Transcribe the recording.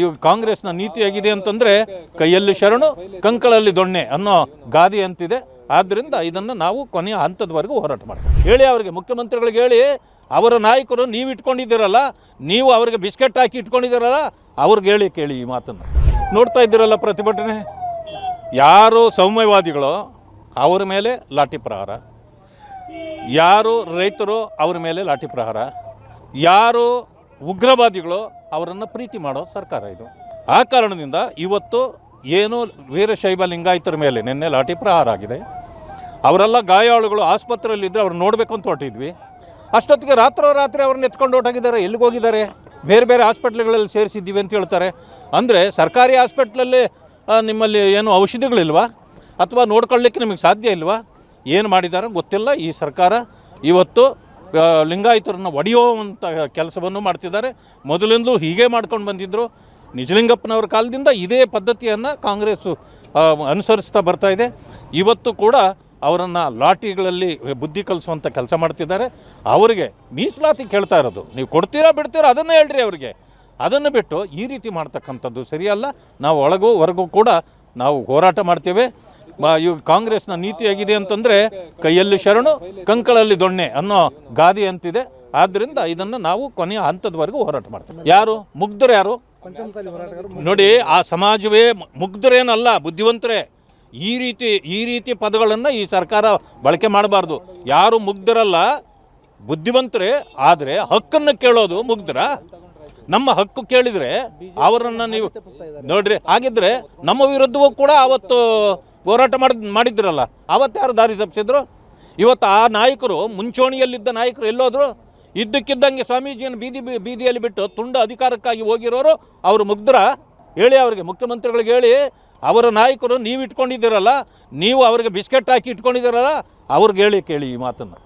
ಇವಾಗ ಕಾಂಗ್ರೆಸ್ನ ನೀತಿ ಆಗಿದೆ ಅಂತಂದರೆ ಕೈಯಲ್ಲಿ ಶರಣು, ಕಂಕಳಲ್ಲಿ ದೊಣ್ಣೆ ಅನ್ನೋ ಗಾದೆ ಅಂತಿದೆ. ಆದ್ದರಿಂದ ಇದನ್ನು ನಾವು ಕೊನೆಯ ಹಂತದವರೆಗೂ ಹೋರಾಟ ಮಾಡ್ತೀವಿ. ಹೇಳಿ ಅವರಿಗೆ, ಮುಖ್ಯಮಂತ್ರಿಗಳಿಗೆ ಹೇಳಿ, ಅವರ ನಾಯಕರು ನೀವು ಇಟ್ಕೊಂಡಿದ್ದೀರಲ್ಲ, ನೀವು ಅವರಿಗೆ ಬಿಸ್ಕೆಟ್ ಹಾಕಿ ಇಟ್ಕೊಂಡಿದ್ದೀರಲ್ಲ, ಅವ್ರಿಗೆ ಹೇಳಿ ಕೇಳಿ ಈ ಮಾತನ್ನು. ನೋಡ್ತಾ ಇದ್ದೀರಲ್ಲ ಪ್ರತಿಭಟನೆ? ಯಾರು ಸೌಮ್ಯವಾದಿಗಳು ಅವರ ಮೇಲೆ ಲಾಠಿ ಪ್ರಹಾರ. ಯಾರು ರೈತರು ಅವ್ರ ಮೇಲೆ ಲಾಠಿ ಪ್ರಹಾರ. ಯಾರು ಉಗ್ರವಾದಿಗಳು ಅವರನ್ನು ಪ್ರೀತಿ ಮಾಡೋ ಸರ್ಕಾರ ಇದು. ಆ ಕಾರಣದಿಂದ ಇವತ್ತು ಏನು ವೀರಶೈವ ಲಿಂಗಾಯತರ ಮೇಲೆ ನಿನ್ನೆ ಲಾಠಿ ಪ್ರಹಾರ ಆಗಿದೆ. ಅವರೆಲ್ಲ ಗಾಯಾಳುಗಳು ಆಸ್ಪತ್ರೆಯಲ್ಲಿದ್ದರೆ ಅವ್ರು ನೋಡಬೇಕು ಅಂತ ಹೊರಟಿದ್ವಿ. ಅಷ್ಟೊತ್ತಿಗೆ ರಾತ್ರೋರಾತ್ರಿ ಅವ್ರನ್ನ ಎತ್ಕೊಂಡು ಹೊರಟಾಗಿದ್ದಾರೆ. ಎಲ್ಲಿಗೆ ಹೋಗಿದ್ದಾರೆ? ಬೇರೆ ಬೇರೆ ಹಾಸ್ಪಿಟ್ಲ್ಗಳಲ್ಲಿ ಸೇರಿಸಿದ್ದೀವಿ ಅಂತ ಹೇಳ್ತಾರೆ. ಅಂದರೆ ಸರ್ಕಾರಿ ಹಾಸ್ಪಿಟ್ಲಲ್ಲಿ ನಿಮ್ಮಲ್ಲಿ ಏನು ಔಷಧಿಗಳಿಲ್ವಾ? ಅಥವಾ ನೋಡ್ಕೊಳ್ಳಿಕ್ಕೆ ನಿಮಗೆ ಸಾಧ್ಯ ಇಲ್ವಾ? ಏನು ಮಾಡಿದ್ದಾರೆ ಗೊತ್ತಿಲ್ಲ. ಈ ಸರ್ಕಾರ ಇವತ್ತು ಲಿಂಗಾಯತರನ್ನು ಒಡೆಯುವಂಥ ಕೆಲಸವನ್ನು ಮಾಡ್ತಿದ್ದಾರೆ. ಮೊದಲಿಂದಲೂ ಹೀಗೆ ಮಾಡ್ಕೊಂಡು ಬಂದಿದ್ದರು ನಿಜಲಿಂಗಪ್ಪನವ್ರ ಕಾಲದಿಂದ ಇದೇ ಪದ್ಧತಿಯನ್ನು ಕಾಂಗ್ರೆಸ್ಸು ಅನುಸರಿಸ್ತಾ ಬರ್ತಾ ಇದೆ. ಇವತ್ತು ಕೂಡ ಅವರನ್ನು ಲಾಟಿಗಳಲ್ಲಿ ಬುದ್ಧಿ ಕಲಿಸುವಂಥ ಕೆಲಸ ಮಾಡ್ತಿದ್ದಾರೆ. ಅವರಿಗೆ ಮೀಸಲಾತಿ ಕೇಳ್ತಾ ಇರೋದು. ನೀವು ಕೊಡ್ತೀರಾ ಬಿಡ್ತೀರಾ ಅದನ್ನು ಹೇಳ್ರಿ ಅವರಿಗೆ. ಅದನ್ನು ಬಿಟ್ಟು ಈ ರೀತಿ ಮಾಡ್ತಕ್ಕಂಥದ್ದು ಸರಿಯಲ್ಲ. ನಾವು ಒಳಗೂ ಹೊರಗೂ ಕೂಡ ನಾವು ಹೋರಾಟ ಮಾಡ್ತೇವೆ. ಇವಾಗ ಕಾಂಗ್ರೆಸ್ನ ನೀತಿ ಆಗಿದೆ ಅಂತಂದರೆ ಕೈಯಲ್ಲಿ ಶರಣು, ಕಂಕಳಲ್ಲಿ ದೊಣ್ಣೆ ಅನ್ನೋ ಗಾದಿ ಅಂತಿದೆ. ಆದ್ದರಿಂದ ಇದನ್ನು ನಾವು ಕೊನೆಯ ಹಂತದವರೆಗೂ ಹೋರಾಟ ಮಾಡ್ತೀವಿ. ಯಾರು? ಮುಗ್ಧರು ಯಾರು? ನೋಡಿ, ಆ ಸಮಾಜವೇ ಮುಗ್ಧರೇನಲ್ಲ, ಬುದ್ಧಿವಂತರೇ. ಈ ರೀತಿ ಈ ರೀತಿ ಪದಗಳನ್ನು ಈ ಸರ್ಕಾರ ಬಳಕೆ ಮಾಡಬಾರ್ದು. ಯಾರು ಮುಗ್ಧರಲ್ಲ, ಬುದ್ಧಿವಂತರೇ, ಆದರೆ ಹಕ್ಕನ್ನು ಕೇಳೋದು ಮುಗ್ಧರ. ನಮ್ಮ ಹಕ್ಕು ಕೇಳಿದರೆ ಅವರನ್ನು ನೀವು ನೋಡ್ರಿ, ಹಾಗಿದ್ರೆ ನಮ್ಮ ವಿರುದ್ಧವೂ ಕೂಡ ಅವತ್ತು ಹೋರಾಟ ಮಾಡಿ ಮಾಡಿದ್ರಲ್ಲ, ಅವತ್ತು ಯಾರು ದಾರಿ ತಪ್ಪಿಸಿದ್ರು ಇವತ್ತು ಆ ನಾಯಕರು, ಮುಂಚೂಣಿಯಲ್ಲಿದ್ದ ನಾಯಕರು ಎಲ್ಲೋದ್ರು, ಇದ್ದಕ್ಕಿದ್ದಂಗೆ ಸ್ವಾಮೀಜಿಯನ್ನು ಬೀದಿ ಬೀದಿಯಲ್ಲಿ ಬಿಟ್ಟು ತುಂಡ ಅಧಿಕಾರಕ್ಕಾಗಿ ಹೋಗಿರೋರು, ಅವರು ಮುಗ್ಧರ ಹೇಳಿ ಅವರಿಗೆ, ಮುಖ್ಯಮಂತ್ರಿಗಳಿಗೆ ಹೇಳಿ, ಅವರ ನಾಯಕರು ನೀವು ಇಟ್ಕೊಂಡಿದ್ದೀರಲ್ಲ ನೀವು ಅವರಿಗೆ ಬಿಸ್ಕೆಟ್ ಹಾಕಿ ಇಟ್ಕೊಂಡಿದ್ದೀರಲ್ಲ, ಅವ್ರಿಗೆ ಹೇಳಿ ಕೇಳಿ ಈ ಮಾತನ್ನು.